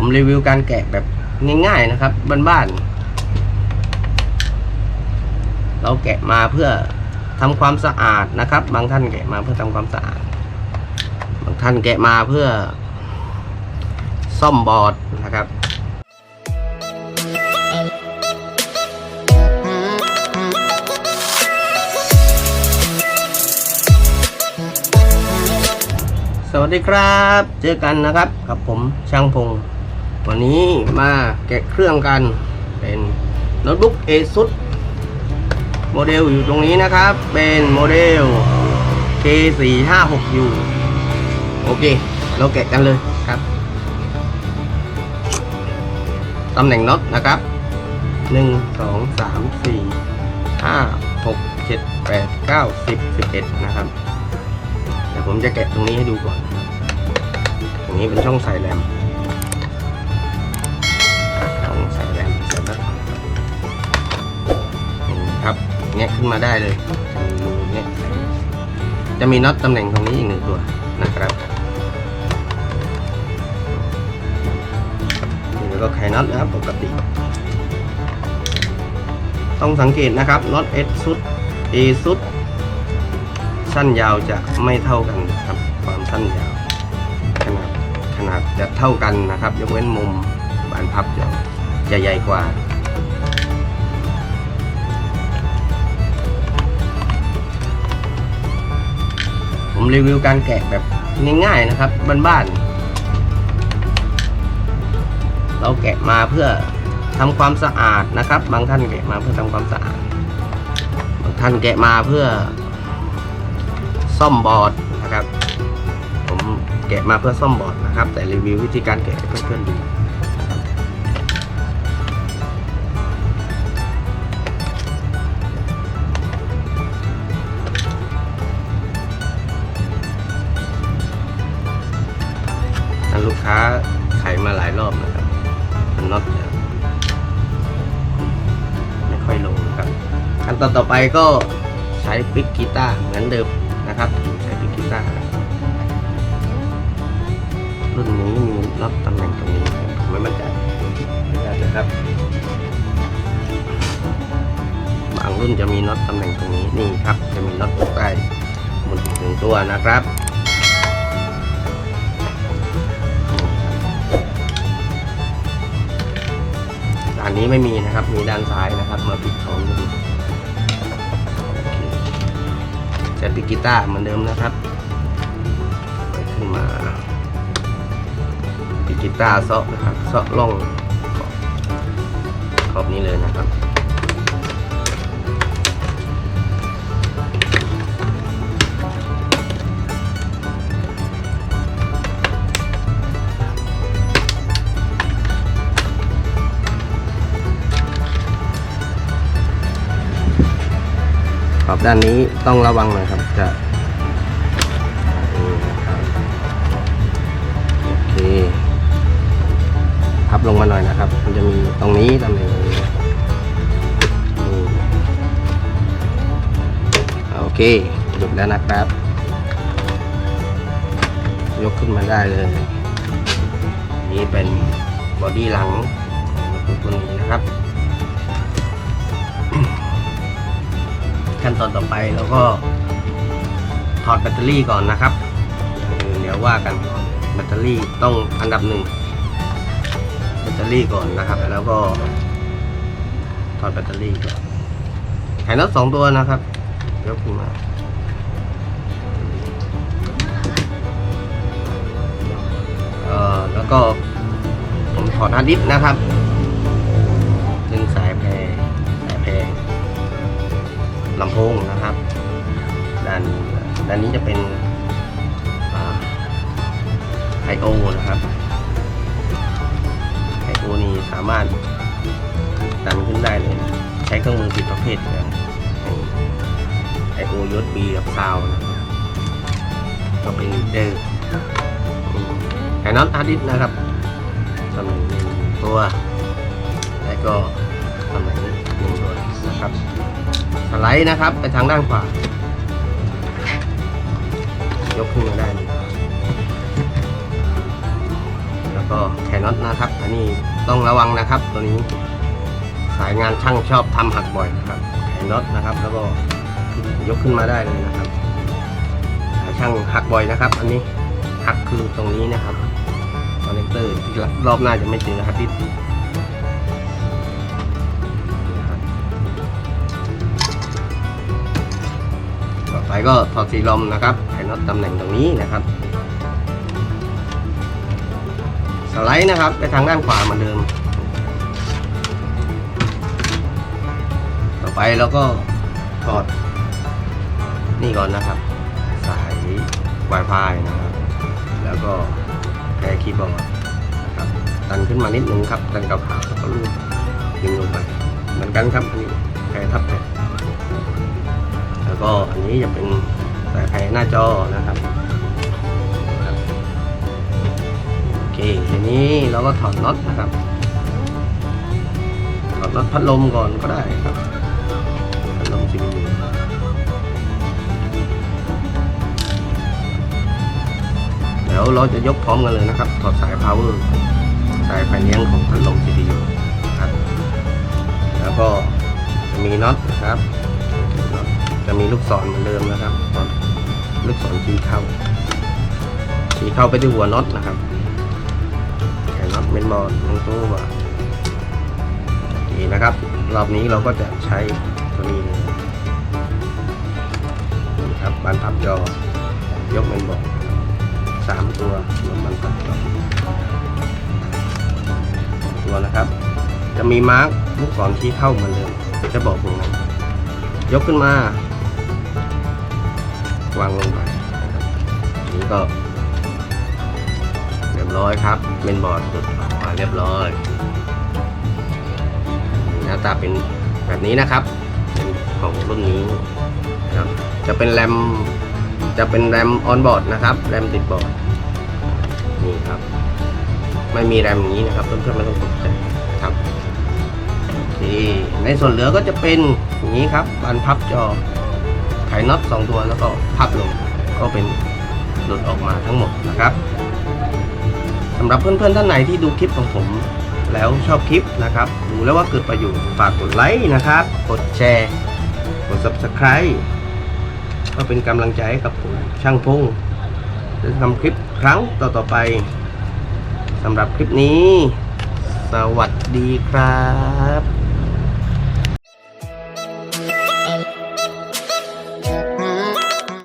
ผมรีวิวการแกะแบบง่ายๆนะครับบ้านๆเราแกะมาเพื่อทำความสะอาดนะครับ บางท่านแกะมาเพื่อทำความสะอาด บางท่านแกะมาเพื่อ ซ่อมบอร์ดนะครับสวัสดีครับ เจอกันนะครับ กับผมช่างพง วันนี้มาแกะเครื่องกันเป็นโน้ตบุ๊ก ASUS โมเดลอยู่ตรงนี้นะครับ เป็นโมเดล K456U โอเค เราแกะกันเลยครับตำแหน่งน็อตนะครับ 1 2 3 4 5 6 7 8 9 10 11 นะครับเดี๋ยวผมจะแกะตรงนี้ให้ดูก่อน ตรงนี้เป็นช่องใส่แรม งขึ้นมาได้เลยจะมีรูแงะใส่จะมีน็อตตำแหน่งตรงนี้อีกหนึ่งตัวนะครับนี่แล้วก็ไขน็อตนะครับปกติ ต้องสังเกตนะครับน็อตเอสซุดเอซุด สั้นยาวจะไม่เท่ากันครับความสั้นยาวขนาดขนาดจะเท่ากันนะครับ ยกเว้นมุมบานพับจะจะใหญ่กว่า ผมรีวิวการแกะแบบง่ายๆนะครับบ้านๆเราแกะมาเพื่อทำความสะอาดนะครับ บางท่านแกะมาเพื่อทำความสะอาด บางท่านแกะมาเพื่อ ซ่อมบอร์ดนะครับ ผมแกะมาเพื่อซ่อมบอร์ดนะครับ แต่รีวิววิธีการแกะให้เพื่อนๆดูางลูกค้าไขมาหลายรอบนะครับ มันน็อตไม่ค่อยลงครับขั้นตอนต่อไปก็ใช้ปิกกีตาร์เหมือนเดิมนะครับ ใช้ปิกกีตาร์รุ่นนี้มีล็อกตำแหน่งตรงนี้ผมไม่มั่นใจไม่ได้นะครับบางรุ่นจะมีน็อตตำแหน่งตรงนี้นี่ครับ จะมีน็อตตกใต้หมุนหนึ่งตัวนะครับ อันนี้ไม่มีนะครับ มีด้านซ้ายนะครับ มาปิดของดูโอเคจะปิดกีตาร์เหมือนเดิมนะครับขึ้นมาปิดกีตาร์เซาะนะครับเซาะล่องขอบนี้เลยนะครับ อบด้านนี้ต้องระวังหน่อยครับจะโอเคพับลงมาหน่อยนะครับ มันจะมีตรงนี้ตำแหน่งตรงนี้โอเคหยุดแล้วนะครับ ยกขึ้นมาได้เลย นี่เป็นบอดี้หลังของตัวนี้นะครับ ขั้นตอนต่อไปเราก็ถอดแบตเตอรี่ก่อนนะครับ เดี๋ยวว่ากันแบตเตอรี่ต้องอันดับหนึ่งแบตเตอรี่ก่อนนะครับ แล้วก็ถอดแบตเตอรี่ก่อนไขน็อตสองตัวนะครับยกขึ้นมาเอ่อแล้วก็ผมถอดฮาร์ดดิสก์นะครับ ลำโพงนะครับ ด้านด้านนี้จะเป็นไอโอนะครับไอโอนี่สามารถดันขึ้นได้เลย ใช้เครื่องมือผิดประเภทอย่างไอโอยศบีกับซาวนะครับก็เป็นลีดเดอร์ไข่น็อตอาร์ดิสนะครับตำแหน่งหนึ่งตัว แล้วก็ตำแหน่งหนึ่งตัวนะครับ สไลด์นะครับ ไปทางด้านขวา ยกขึ้นมาได้เลยแล้วก็แขนน็อตนะครับ อันนี้ต้องระวังนะครับ ตัวนี้ สายงานช่างชอบทำหักบ่อยนะครับ แขนน็อตนะครับ แล้วก็ยกขึ้นมาได้เลยนะครับสาช่างหักบ่อยนะครับ อันนี้หักคือตรงนี้นะครับคอนเนคเตอร์ที่รอบหน้าจะไม่เจอฮาร์ดดิสก์นะครับ ไปก็ถอดสีลมนะครับแขนน็อตตำแหน่งตรงนี้นะครับ สไลด์นะครับไปทางด้านขวาเหมือนเดิม ต่อไปเราก็ถอดนี่ก่อนนะครับ สาย Wi-Fi นะครับ แล้วก็แกะคีย์บอร์ดนะครับดันขึ้นมานิดนึงครับดันกับขาแล้วก็ลูบดึงลงไป เหมือนกันครับอันนี้แพรทับแพร แล้วก็อันนี้จะเป็นสายแพรหน้าจอนะครับโอเคทีนี้เราก็ถอดน็อตนะครับถอดน็อตพัดลมก่อนก็ได้ครับพัดลม CPU เดี๋ยวเราจะยกพร้อมกันเลยนะครับ ถอดสาย power สายไฟเลี้ยงของพัดลม CPU ครับ แล้วก็มีน็อตนะครับ จะมีลูกศรเหมือนเดิมนะครับน็อตลูกศรชี้เข้าชี้เข้าไปที่หัวน็อตนะครับแขนน็อตเมนบอร์ดตรงตัวนี่นะครับ รอบนี้เราก็จะใช้ตัวนี้นี่ครับบานพับจอยกเมนบอร์ดสามตัวรวมบานพับจอตัวนะครับ จะมีมาร์กลูกศรที่เข้าเหมือนเดิมจะบอกตรงนั้นยกขึ้นมา วางลงไปนี่ก็เรียบร้อยครับเมนบอร์ดหลุดออกมาเรียบร้อยหน้าตาเป็นแบบนี้นะครับ เป็นของรุ่นนี้ครับจะเป็นแรมจะเป็นแรมออนบอร์ดนะครับแรมติดบอร์ดนี่ครับ ไม่มีแรมอย่างนี้นะครับเพื่อนๆไม่ต้องตกใจครับโอเคในส่วนเหลือก็จะเป็นอย่างนี้ครับบานพับจอ ไขน็อตสองตัวแล้วก็พับลงก็เป็นหลุดออกมาทั้งหมดนะครับสำหรับเพื่อนๆท่านไหนที่ดูคลิปของผมแล้วชอบคลิปนะครับ ดูแล้วว่าเกิดประโยชน์ฝากกดไลค์นะครับ กดแชร์ กด subscribe ก็เป็นกำลังใจให้กับผมช่างพงจะทำคลิปครั้งต่อๆไปสำหรับคลิปนี้ สวัสดีครับ